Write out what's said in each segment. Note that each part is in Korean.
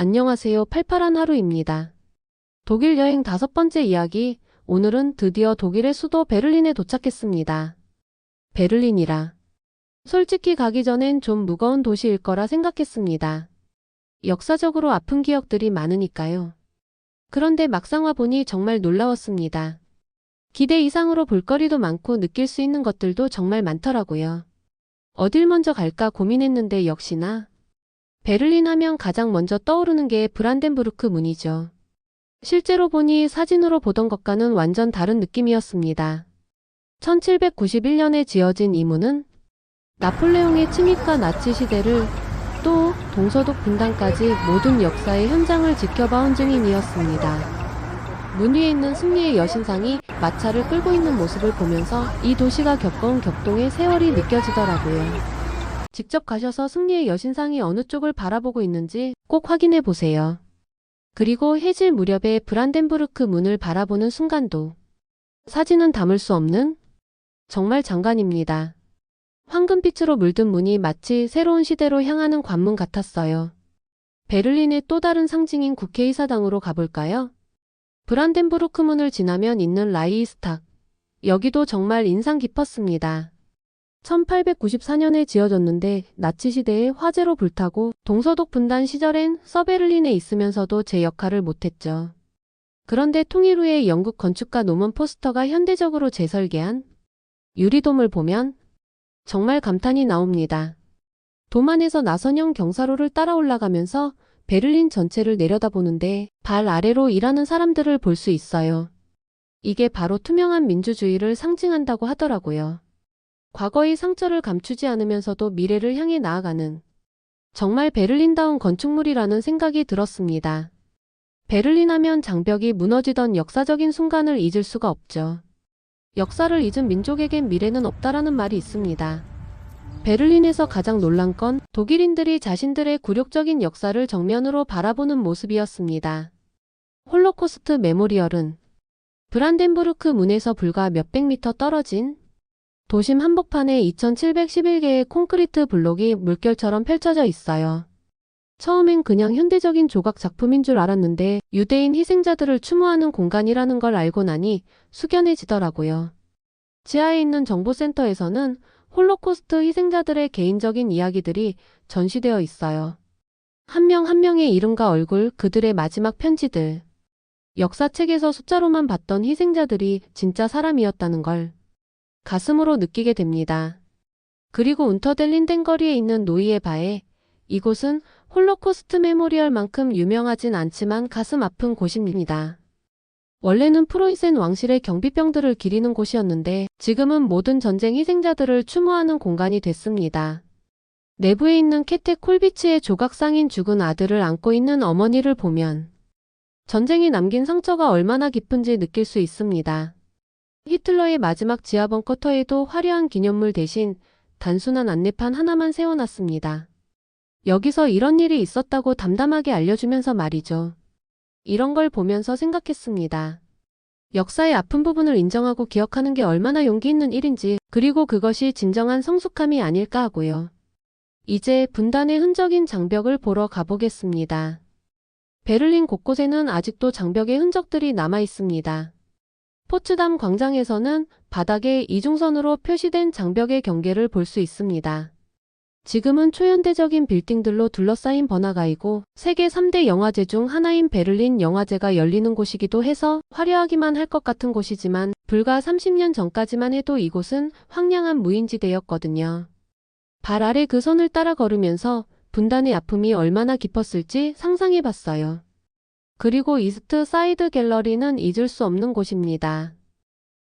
안녕하세요. 팔팔한 하루입니다. 독일 여행 다섯 번째 이야기. 오늘은 드디어 독일의 수도 베를린에 도착했습니다. 베를린이라. 솔직히 가기 전엔 좀 무거운 도시일 거라 생각했습니다. 역사적으로 아픈 기억들이 많으니까요. 그런데 막상 와보니 정말 놀라웠습니다. 기대 이상으로 볼거리도 많고 느낄 수 있는 것들도 정말 많더라고요. 어딜 먼저 갈까 고민했는데 역시나 베를린 하면 가장 먼저 떠오르는 게 브란덴부르크 문이죠. 실제로 보니 사진으로 보던 것과는 완전 다른 느낌이었습니다. 1791년에 지어진 이 문은 나폴레옹의 침입과 나치 시대를 또 동서독 분단까지 모든 역사의 현장을 지켜봐온 증인이었습니다. 문 위에 있는 승리의 여신상이 마차를 끌고 있는 모습을 보면서 이 도시가 겪어온 격동의 세월이 느껴지더라고요. 직접 가셔서 승리의 여신상이 어느 쪽을 바라보고 있는지 꼭 확인해 보세요. 그리고 해질 무렵에 브란덴부르크 문을 바라보는 순간도 사진은 담을 수 없는 정말 장관입니다. 황금빛으로 물든 문이 마치 새로운 시대로 향하는 관문 같았어요. 베를린의 또 다른 상징인 국회의사당으로 가볼까요? 브란덴부르크 문을 지나면 있는 라이스탁. 여기도 정말 인상 깊었습니다. 1894년에 지어졌는데 나치 시대에 화재로 불타고 동서독 분단 시절엔 서베를린에 있으면서도 제 역할을 못했죠. 그런데 통일 후에 영국 건축가 노먼 포스터가 현대적으로 재설계한 유리돔을 보면 정말 감탄이 나옵니다. 돔 안에서 나선형 경사로를 따라 올라가면서 베를린 전체를 내려다보는데 발 아래로 일하는 사람들을 볼 수 있어요. 이게 바로 투명한 민주주의를 상징한다고 하더라고요. 과거의 상처를 감추지 않으면서도 미래를 향해 나아가는 정말 베를린다운 건축물이라는 생각이 들었습니다. 베를린 하면 장벽이 무너지던 역사적인 순간을 잊을 수가 없죠. 역사를 잊은 민족에겐 미래는 없다라는 말이 있습니다. 베를린에서 가장 놀란 건 독일인들이 자신들의 굴욕적인 역사를 정면으로 바라보는 모습이었습니다. 홀로코스트 메모리얼은 브란덴부르크 문에서 불과 몇백 미터 떨어진 도심 한복판에 2711개의 콘크리트 블록이 물결처럼 펼쳐져 있어요. 처음엔 그냥 현대적인 조각 작품인 줄 알았는데 유대인 희생자들을 추모하는 공간이라는 걸 알고 나니 숙연해지더라고요. 지하에 있는 정보센터에서는 홀로코스트 희생자들의 개인적인 이야기들이 전시되어 있어요. 한 명한 명의 이름과 얼굴, 그들의 마지막 편지들. 역사책에서 숫자로만 봤던 희생자들이 진짜 사람이었다는 걸 가슴으로 느끼게 됩니다. 그리고 운터델린덴 거리에 있는 노이에 바에 이곳은 홀로코스트 메모리얼만큼 유명하진 않지만 가슴 아픈 곳입니다. 원래는 프로이센 왕실의 경비병들을 기리는 곳이었는데 지금은 모든 전쟁 희생자들을 추모하는 공간이 됐습니다. 내부에 있는 케테 콜비치의 조각상인 죽은 아들을 안고 있는 어머니를 보면 전쟁이 남긴 상처가 얼마나 깊은지 느낄 수 있습니다. 히틀러의 마지막 지하번 커터에도 화려한 기념물 대신 단순한 안내판 하나만 세워놨습니다. 여기서 이런 일이 있었다고 담담하게 알려주면서 말이죠. 이런 걸 보면서 생각했습니다. 역사의 아픈 부분을 인정하고 기억하는 게 얼마나 용기 있는 일인지, 그리고 그것이 진정한 성숙함이 아닐까 하고요. 이제 분단의 흔적인 장벽을 보러 가보겠습니다. 베를린 곳곳에는 아직도 장벽의 흔적들이 남아 있습니다. 포츠담 광장에서는 바닥에 이중선으로 표시된 장벽의 경계를 볼 수 있습니다. 지금은 초현대적인 빌딩들로 둘러싸인 번화가이고 세계 3대 영화제 중 하나인 베를린 영화제가 열리는 곳이기도 해서 화려하기만 할 것 같은 곳이지만 불과 30년 전까지만 해도 이곳은 황량한 무인지대였거든요. 발 아래 그 선을 따라 걸으면서 분단의 아픔이 얼마나 깊었을지 상상해 봤어요. 그리고 이스트 사이드 갤러리는 잊을 수 없는 곳입니다.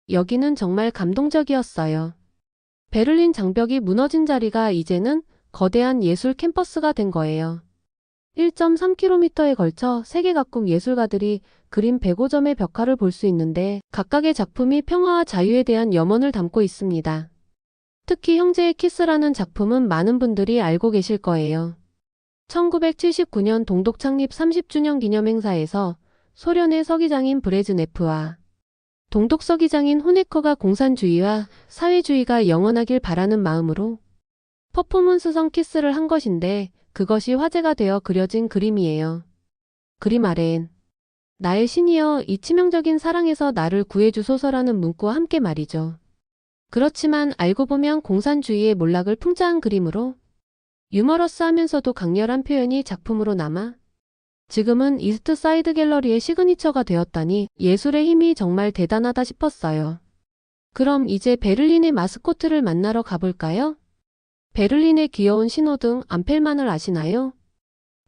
여기는 정말 감동적이었어요. 베를린 장벽이 무너진 자리가 이제는 거대한 예술 캠퍼스가 된 거예요. 1.3km에 걸쳐 세계 각국 예술가들이 그린 105점의 벽화를 볼 수 있는데 각각의 작품이 평화와 자유에 대한 염원을 담고 있습니다. 특히 형제의 키스라는 작품은 많은 분들이 알고 계실 거예요. 1979년 동독 창립 30주년 기념 행사에서 소련의 서기장인 브레즈네프와 동독 서기장인 호네커가 공산주의와 사회주의가 영원하길 바라는 마음으로 퍼포먼스성 키스를 한 것인데 그것이 화제가 되어 그려진 그림이에요. 그림 아래엔 나의 신이여 이 치명적인 사랑에서 나를 구해주소서라는 문구와 함께 말이죠. 그렇지만 알고 보면 공산주의의 몰락을 풍자한 그림으로 유머러스하면서도 강렬한 표현이 작품으로 남아 지금은 이스트 사이드 갤러리의 시그니처가 되었다니 예술의 힘이 정말 대단하다 싶었어요. 그럼 이제 베를린의 마스코트를 만나러 가볼까요? 베를린의 귀여운 신호등 암펠만을 아시나요?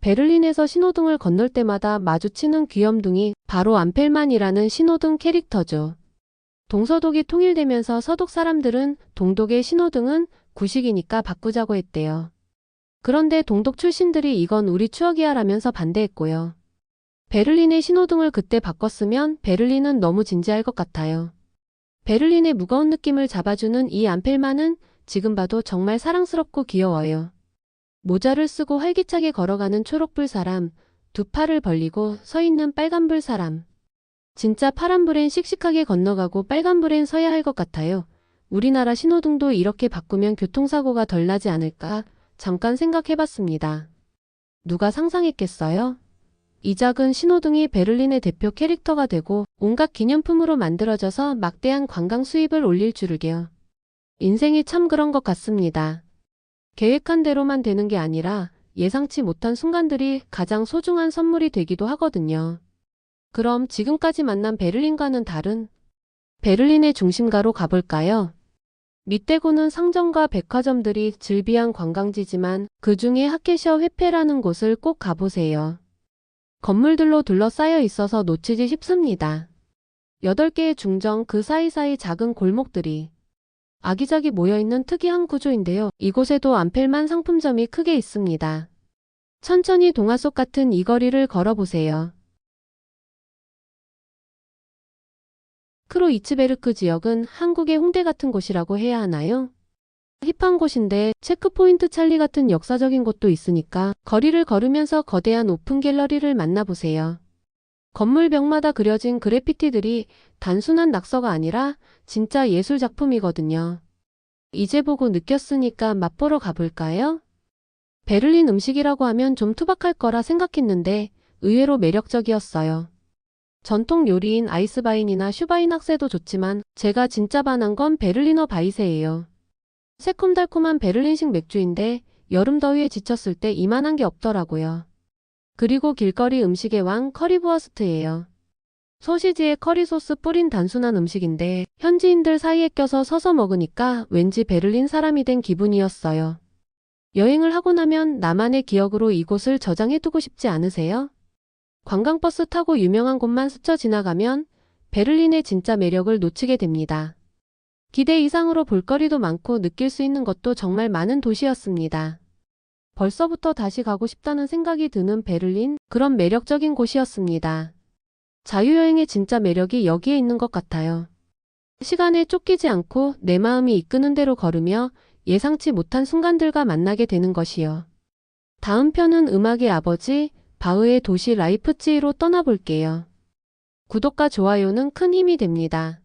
베를린에서 신호등을 건널 때마다 마주치는 귀염둥이 바로 암펠만이라는 신호등 캐릭터죠. 동서독이 통일되면서 서독 사람들은 동독의 신호등은 구식이니까 바꾸자고 했대요. 그런데 동독 출신들이 이건 우리 추억이야 라면서 반대했고요. 베를린의 신호등을 그때 바꿨으면 베를린은 너무 진지할 것 같아요. 베를린의 무거운 느낌을 잡아주는 이 암펠만은 지금 봐도 정말 사랑스럽고 귀여워요. 모자를 쓰고 활기차게 걸어가는 초록불 사람, 두 팔을 벌리고 서 있는 빨간불 사람. 진짜 파란불엔 씩씩하게 건너가고 빨간불엔 서야 할 것 같아요. 우리나라 신호등도 이렇게 바꾸면 교통사고가 덜 나지 않을까 잠깐 생각해봤습니다. 누가 상상했겠어요? 이 작은 신호등이 베를린의 대표 캐릭터가 되고 온갖 기념품으로 만들어져서 막대한 관광 수입을 올릴 줄을게요. 인생이 참 그런 것 같습니다. 계획한 대로만 되는 게 아니라 예상치 못한 순간들이 가장 소중한 선물이 되기도 하거든요. 그럼 지금까지 만난 베를린과는 다른 베를린의 중심가로 가볼까요? 밑대고는 상점과 백화점들이 즐비한 관광지지만 그 중에 하케셔 회페라는 곳을 꼭 가보세요. 건물들로 둘러싸여 있어서 놓치기 쉽습니다. 8개의 중정 그 사이사이 작은 골목들이 아기자기 모여있는 특이한 구조인데요. 이곳에도 암펠만 상품점이 크게 있습니다. 천천히 동화 속 같은 이 거리를 걸어보세요. 크로이츠베르크 지역은 한국의 홍대 같은 곳이라고 해야 하나요? 힙한 곳인데 체크포인트 찰리 같은 역사적인 곳도 있으니까 거리를 걸으면서 거대한 오픈 갤러리를 만나보세요. 건물 벽마다 그려진 그래피티들이 단순한 낙서가 아니라 진짜 예술 작품이거든요. 이제 보고 느꼈으니까 맛보러 가볼까요? 베를린 음식이라고 하면 좀 투박할 거라 생각했는데 의외로 매력적이었어요. 전통 요리인 아이스바인이나 슈바인 학세도 좋지만 제가 진짜 반한 건 베를리너 바이세예요. 새콤달콤한 베를린식 맥주인데 여름 더위에 지쳤을 때 이만한 게 없더라고요. 그리고 길거리 음식의 왕 커리부어스트예요. 소시지에 커리 소스 뿌린 단순한 음식인데 현지인들 사이에 껴서 서서 먹으니까 왠지 베를린 사람이 된 기분이었어요. 여행을 하고 나면 나만의 기억으로 이곳을 저장해두고 싶지 않으세요? 관광버스 타고 유명한 곳만 스쳐 지나가면 베를린의 진짜 매력을 놓치게 됩니다. 기대 이상으로 볼거리도 많고 느낄 수 있는 것도 정말 많은 도시였습니다. 벌써부터 다시 가고 싶다는 생각이 드는 베를린, 그런 매력적인 곳이었습니다. 자유여행의 진짜 매력이 여기에 있는 것 같아요. 시간에 쫓기지 않고 내 마음이 이끄는 대로 걸으며 예상치 못한 순간들과 만나게 되는 것이요. 다음 편은 음악의 아버지, 바흐의 도시 라이프치히로 떠나볼게요. 구독과 좋아요는 큰 힘이 됩니다.